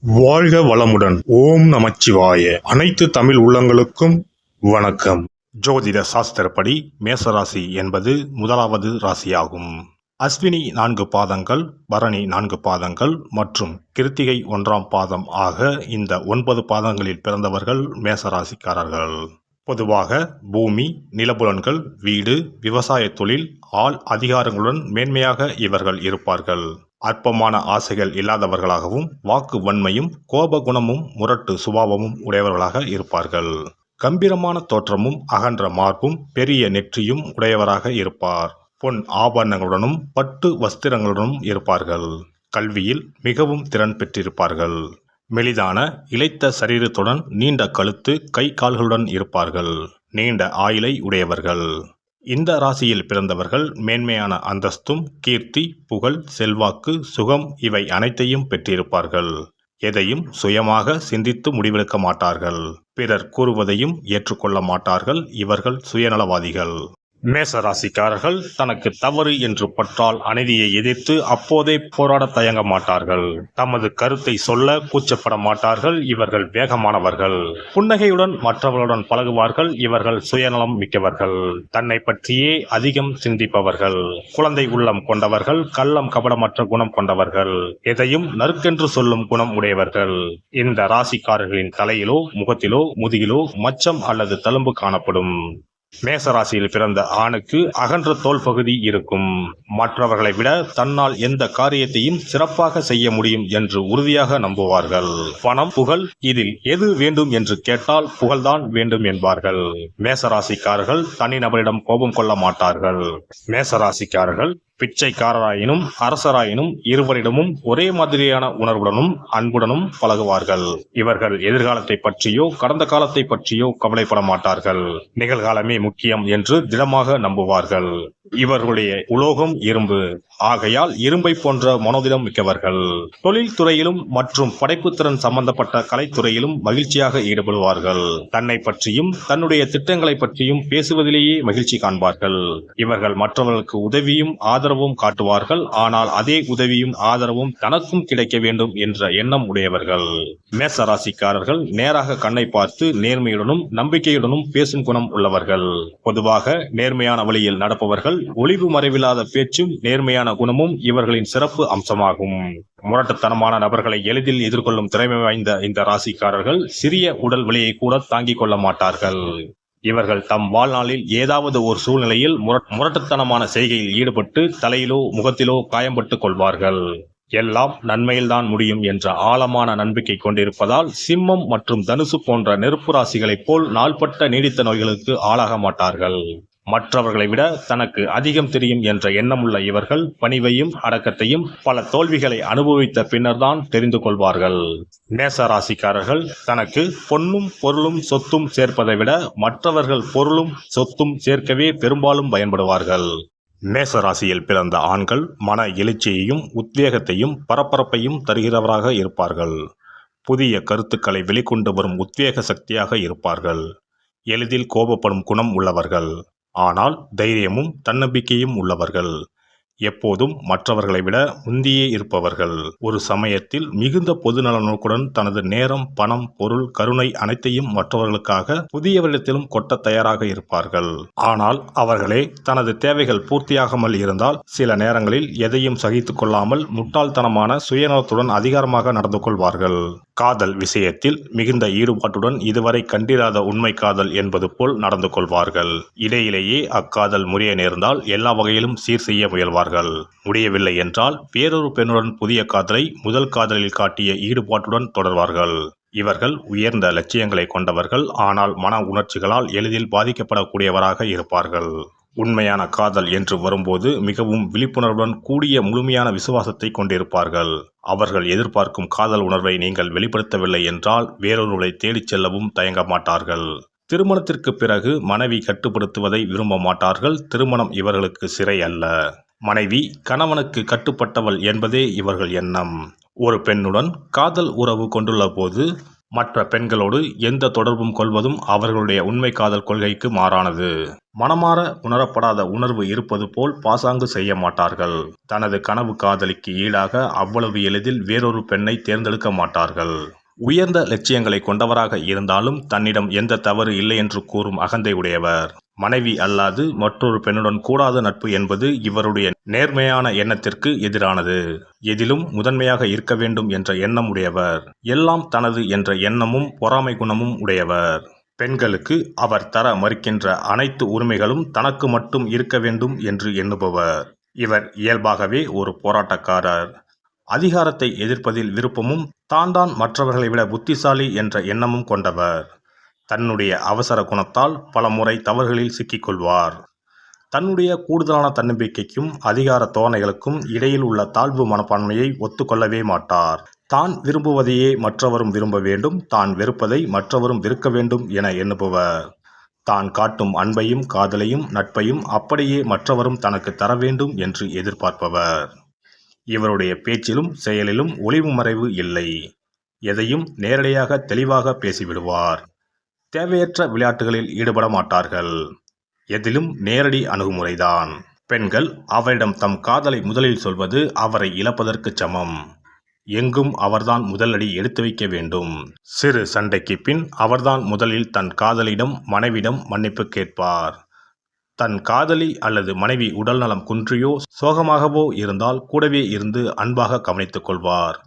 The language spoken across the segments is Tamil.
வாழ்க வளமுடன். ஓம் நமச்சிவாய. அனைத்து தமிழ் உள்ளங்களுக்கும் வணக்கம். ஜோதிட சாஸ்திரப்படி மேசராசி என்பது முதலாவது ராசியாகும். அஸ்வினி நான்கு பாதங்கள் பரணி நான்கு பாதங்கள் மற்றும் கிருத்திகை ஒன்றாம் பாதம் ஆக இந்த ஒன்பது பாதங்களில் பிறந்தவர்கள் மேசராசிக்காரர்கள். பொதுவாக பூமி நிலபுலன்கள் வீடு விவசாய தொழில் ஆள் அதிகாரங்களுடன் மேன்மையாக இவர்கள் இருப்பார்கள். அற்பமான ஆசைகள் இல்லாதவர்களாகவும் வாக்கு வன்மையும் கோப குணமும் முரட்டு சுபாவமும் உடையவர்களாக இருப்பார்கள். கம்பீரமான தோற்றமும் அகன்ற மார்பும் பெரிய நெற்றியும் உடையவராக இருப்பார். பொன் ஆபரணங்களுடனும் பட்டு வஸ்திரங்களுடனும் இருப்பார்கள். கல்வியில் மிகவும் திறன் பெற்றிருப்பார்கள். மெலிதான இளைத்த சரீரத்துடன் நீண்ட கழுத்து கை கால்களுடன் இருப்பார்கள். நீண்ட ஆயுளை உடையவர்கள். இந்த ராசியில் பிறந்தவர்கள் மேன்மையான அந்தஸ்தும் கீர்த்தி புகழ் செல்வாக்கு சுகம் இவை அனைத்தையும் பெற்றிருப்பார்கள். எதையும் சுயமாக சிந்தித்து முடிவெடுக்க மாட்டார்கள். பிறர் கூறுவதையும் ஏற்றுக்கொள்ள மாட்டார்கள். இவர்கள் சுயநலவாதிகள். மேச ராசிக்காரர்கள் தனக்கு தவறு என்று பற்றால் அநீதியை எதிர்த்து அப்போதே போராட தயங்க மாட்டார்கள். தமது கருத்தை சொல்ல கூச்சப்பட மாட்டார்கள். இவர்கள் வேகமானவர்கள். புன்னகையுடன் மற்றவர்களுடன் பழகுவார்கள். இவர்கள் சுயநலம் மிக்கவர்கள். தன்னை பற்றியே அதிகம் சிந்திப்பவர்கள். குழந்தை உள்ளம் கொண்டவர்கள். கள்ளம் கபடமற்ற குணம் கொண்டவர்கள். எதையும் நறுக்கென்று சொல்லும் குணம் உடையவர்கள். இந்த ராசிக்காரர்களின் தலையிலோ முகத்திலோ முதுகிலோ மச்சம் அல்லது தழும்பு காணப்படும். மேசராசியில் பிறந்த ஆணுக்கு அகன்ற தோல் பகுதி இருக்கும். மற்றவர்களை விட தன்னால் எந்த காரியத்தையும் சிறப்பாக செய்ய முடியும் என்று உறுதியாக நம்புவார்கள். பணம் புகழ் இதில் எது வேண்டும் என்று கேட்டால் புகழ்தான் வேண்டும் என்பார்கள். மேசராசிக்காரர்கள் தனிநபரிடம் கோபம் கொள்ள மாட்டார்கள். மேசராசிக்காரர்கள் பிச்சைக்காரராயினும் அரசராயினும் இருவரிடமும் ஒரே மாதிரியான உணர்வுடனும் அன்புடனும் பழகுவார்கள். இவர்கள் எதிர்காலத்தை பற்றியோ கடந்த காலத்தை பற்றியோ கவலைப்பட மாட்டார்கள். நிகழ்காலமே முக்கியம் என்று திடமாக நம்புவார்கள். இவர்களுடைய உலோகம் இரும்பு. ஆகையால் இரும்பை போன்ற மனோதிடம் மிக்கவர்கள். தொழில் துறையிலும் மற்றும் படைப்புத்திறன் சம்பந்தப்பட்ட கலைத்துறையிலும் மகிழ்ச்சியாக ஈடுபடுவார்கள். தன்னை பற்றியும் தன்னுடைய திட்டங்களை பற்றியும் பேசுவதிலேயே மகிழ்ச்சி காண்பார்கள். இவர்கள் மற்றவர்களுக்கு உதவியும் ஆதரவும் காட்டுவார்கள். ஆனால் அதே உதவியும் ஆதரவும் தனக்கும் கிடைக்க வேண்டும் என்ற எண்ணம் உடையவர்கள். மேச ராசிக்காரர்கள் நேராக கண்ணை பார்த்து நேர்மையுடனும் நம்பிக்கையுடனும் பேசும் குணம் உள்ளவர்கள். பொதுவாக நேர்மையான வழியில் நடப்பவர்கள் ஒளிவு மறைவில்லாத பேச்சும் நேர்மையான குணமும் இவர்களின் சிறப்பு அம்சமாகும். முரட்டுத்தனமான நபர்களை எளிதில் எதிர்கொள்ளும் திறமை வாய்ந்த இந்த ராசிக்காரர்கள் சிறிய உடல் விலையை கூட தாங்கிக் கொள்ள மாட்டார்கள். இவர்கள் தம் வாழ்நாளில் ஏதாவது ஒரு சூழ்நிலையில் முரட்- முரட்டுத்தனமான செய்கையில் ஈடுபட்டு தலையிலோ முகத்திலோ காயம்பட்டுக் கொள்வார்கள். எல்லாம் நன்மையில்தான் முடியும் என்ற ஆழமான நம்பிக்கை கொண்டிருப்பதால் சிம்மம் மற்றும் தனுசு போன்ற நெருப்பு ராசிகளைப் போல் நாள்பட்ட நீடித்த நோய்களுக்கு ஆளாக மாட்டார்கள். மற்றவர்களை விட தனக்கு அதிகம் தெரியும் என்ற எண்ணமுள்ள இவர்கள் பணிவையும் அடக்கத்தையும் பல தோல்விகளை அனுபவித்த பின்னர்தான் தெரிந்து கொள்வார்கள். மேச ராசிக்காரர்கள் தனக்கு பொன்னும் பொருளும் சொத்தும் சேர்ப்பதை விட மற்றவர்கள் பொருளும் சொத்தும் சேர்க்கவே பெரும்பாலும் பயன்படுவார்கள். மேச ராசியில் பிறந்த ஆண்கள் மன எழுச்சியையும் உத்வேகத்தையும் பரபரப்பையும் தருகிறவராக இருப்பார்கள். புதிய கருத்துக்களை வெளிக்கொண்டு வரும் உத்வேக சக்தியாக இருப்பார்கள். எளிதில் கோபப்படும் குணம் உள்ளவர்கள். ஆனால் தைரியமும் தன்னம்பிக்கையும் உள்ளவர்கள். எப்போதும் மற்றவர்களை விட முந்தியே இருப்பவர்கள். ஒரு சமயத்தில் மிகுந்த பொதுநல நோக்குடன் தனது நேரம் பணம் பொருள் கருணை அனைத்தையும் மற்றவர்களுக்காக புதியவரிடத்திலும் கொட்ட தயாராக இருப்பார்கள். ஆனால் அவர்களே தனது தேவைகள் பூர்த்தியாகாமல் இருந்தால் சில நேரங்களில் எதையும் சகித்துக் கொள்ளாமல் முட்டாள்தனமான சுயநலத்துடன் அதிகாரமாக நடந்து கொள்வார்கள். காதல் விஷயத்தில் மிகுந்த ஈடுபாட்டுடன் இதுவரை கண்டிராத உண்மை காதல் என்பது போல் நடந்து கொள்வார்கள். இடையிலேயே அக்காதல் முறிய நேர்ந்தால் எல்லா வகையிலும் சீர் செய்ய முயல்வார்கள். முடியவில்லை என்றால் வேறொரு பெண்ணுடன் புதிய காதலை முதல் காதலில் காட்டிய ஈடுபாட்டுடன் தொடர்வார்கள். இவர்கள் உயர்ந்த லட்சியங்களை கொண்டவர்கள் ஆனால் மன உணர்ச்சிகளால் எளிதில் பாதிக்கப்படக்கூடியவராக இருப்பார்கள். உண்மையான காதல் என்று வரும்போது மிகவும் விழிப்புணர்வுடன் கூடிய முழுமையான விசுவாசத்தை கொண்டிருப்பார்கள். அவர்கள் எதிர்பார்க்கும் காதல் உணர்வை நீங்கள் வெளிப்படுத்தவில்லை என்றால் வேறொருவரை தேடிச் செல்லவும் தயங்க மாட்டார்கள் திருமணத்திற்கு பிறகு மனைவி கட்டுப்படுத்துவதை விரும்ப மாட்டார்கள். திருமணம் இவர்களுக்கு சிறை அல்ல. மனைவி கணவனுக்கு கட்டுப்பட்டவள் என்பதே இவர்கள் எண்ணம். ஒரு பெண்ணுடன் காதல் உறவு கொண்டுள்ள போது மற்ற பெண்களோடு எந்த தொடர்பும் கொள்வதும் அவர்களுடைய உண்மை காதல் கொள்கைக்கு மாறானது. மனமாற உணரப்படாத உணர்வு இருப்பது போல் பாசாங்கு செய்ய மாட்டார்கள். தனது கனவு காதலிக்கு ஈடாக அவ்வளவு எளிதில் வேறொரு பெண்ணை தேர்ந்தெடுக்க மாட்டார்கள். உயர்ந்த லட்சியங்களை கொண்டவராக இருந்தாலும் தன்னிடம் எந்த தவறு இல்லை என்று கூறும் அகந்தை உடையவர் மனைவி அல்லாது மற்றொரு பெண்ணுடன் கூடாத நட்பு என்பது இவருடைய நேர்மையான எண்ணத்திற்கு எதிரானது. எதிலும் முதன்மையாக இருக்க வேண்டும் என்ற எண்ணம் உடையவர். எல்லாம் தனது என்ற எண்ணமும் பொறாமை குணமும் உடையவர். பெண்களுக்கு அவர் தர மறுக்கின்ற அனைத்து உரிமைகளும் தனக்கு மட்டும் இருக்க வேண்டும் என்று எண்ணுபவர். இவர் இயல்பாகவே ஒரு போராட்டக்காரர். அதிகாரத்தை எதிர்ப்பதில் விருப்பமும் தான் தான் மற்றவர்களை விட புத்திசாலி என்ற எண்ணமும் கொண்டவர். தன்னுடைய அவசர குணத்தால் பல முறை தவறுகளில் சிக்கிக்கொள்வார். தன்னுடைய கூடுதலான தன்னம்பிக்கைக்கும் அதிகார தோரணைகளுக்கும் இடையில் உள்ள தாழ்வு மனப்பான்மையை ஒத்துக்கொள்ளவே மாட்டார். தான் விரும்புவதையே மற்றவரும் விரும்ப வேண்டும் தான் வெறுப்பதை மற்றவரும் வெறுக்க வேண்டும் என எண்ணுபவர். தான் காட்டும் அன்பையும் காதலையும் நட்பையும் அப்படியே மற்றவரும் தனக்கு தர வேண்டும் என்று எதிர்பார்ப்பவர். இவருடைய பேச்சிலும் செயலிலும் ஒளிவு மறைவு இல்லை. எதையும் நேரடியாக தெளிவாக பேசிவிடுவார். தேவையற்ற விளையாட்டுகளில் ஈடுபட மாட்டார்கள். எதிலும் நேரடி அணுகுமுறைதான். பெண்கள் அவரிடம் தம் காதலை முதலில் சொல்வது அவரை இழப்பதற்கு சமம். எங்கும் அவர்தான் முதலடி எடுத்து வைக்க வேண்டும். சிறு சண்டைக்கு பின் அவர்தான் முதலில் தன் காதலிடம் மனைவிடம் மன்னிப்பு கேட்பார். தன் காதலி அல்லது மனைவி உடல்நலம் குன்றியோ சோகமாகவோ இருந்தால் கூடவே இருந்து அன்பாக கவனித்துக் கொள்வார்.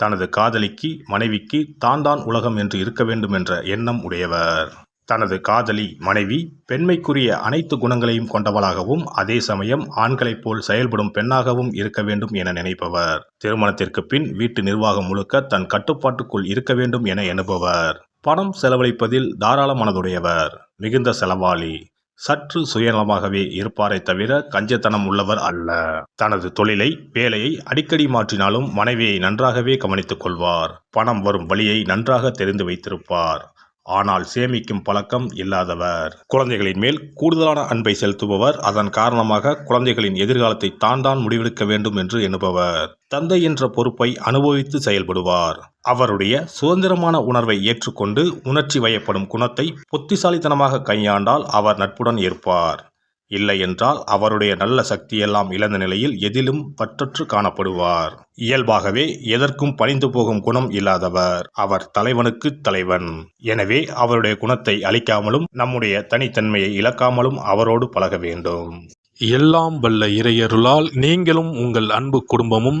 தனது காதலிக்கு மனைவிக்கு தான் தான் உலகம் என்று இருக்க வேண்டும் என்ற எண்ணம் உடையவர். தனது காதலி மனைவி பெண்மைக்குரிய அனைத்து குணங்களையும் கொண்டவளாகவும் அதே சமயம் ஆண்களைப் போல் செயல்படும் பெண்ணாகவும் இருக்க வேண்டும் என நினைப்பவர். திருமணத்திற்கு பின் வீட்டு நிர்வாகம் முழுக்க தன் கட்டுப்பாட்டுக்குள் இருக்க வேண்டும் என எண்ணுபவர். பணம் செலவழிப்பதில் தாராள மனதுடையவர் மிகுந்த செலவாளி. சற்று சுயநலமாகவே இருப்பாரே தவிர கஞ்சத்தனம் உள்ளவர் அல்ல. தனது தொழிலை வேலையை அடிக்கடி மாற்றினாலும் மனைவியை நன்றாகவே கவனித்துக் கொள்வார். பணம் வரும் வழியை நன்றாக தெரிந்து வைத்திருப்பார். ஆனால் சேமிக்கும் பழக்கம் இல்லாதவர். குழந்தைகளின் மேல் கூடுதலான அன்பை செலுத்துபவர் அதன் காரணமாக குழந்தைகளின் எதிர்காலத்தை தான் தான் முடிவெடுக்க வேண்டும் என்று எண்ணுபவர். தந்தை என்ற பொறுப்பை அனுபவித்து செயல்படுவார். அவருடைய சுதந்திரமான உணர்வை ஏற்றுக்கொண்டு உணர்ச்சி வயப்படும் குணத்தை புத்திசாலித்தனமாக கையாண்டால் அவர் நட்புடன் இருப்பார். இல்லை என்றால் அவருடைய நல்ல சக்தியெல்லாம் இழந்த நிலையில் எதிலும் பற்றற்று காணப்படுவார். இயல்பாகவே எதற்கும் பணிந்து போகும் குணம் இல்லாதவர். அவர் தலைவனுக்கு தலைவன். எனவே அவருடைய குணத்தை அழிக்காமலும் நம்முடைய தனித்தன்மையை இழக்காமலும் அவரோடு பழக வேண்டும். எல்லாம் வல்ல இறையருளால் நீங்களும் உங்கள் அன்பு குடும்பமும்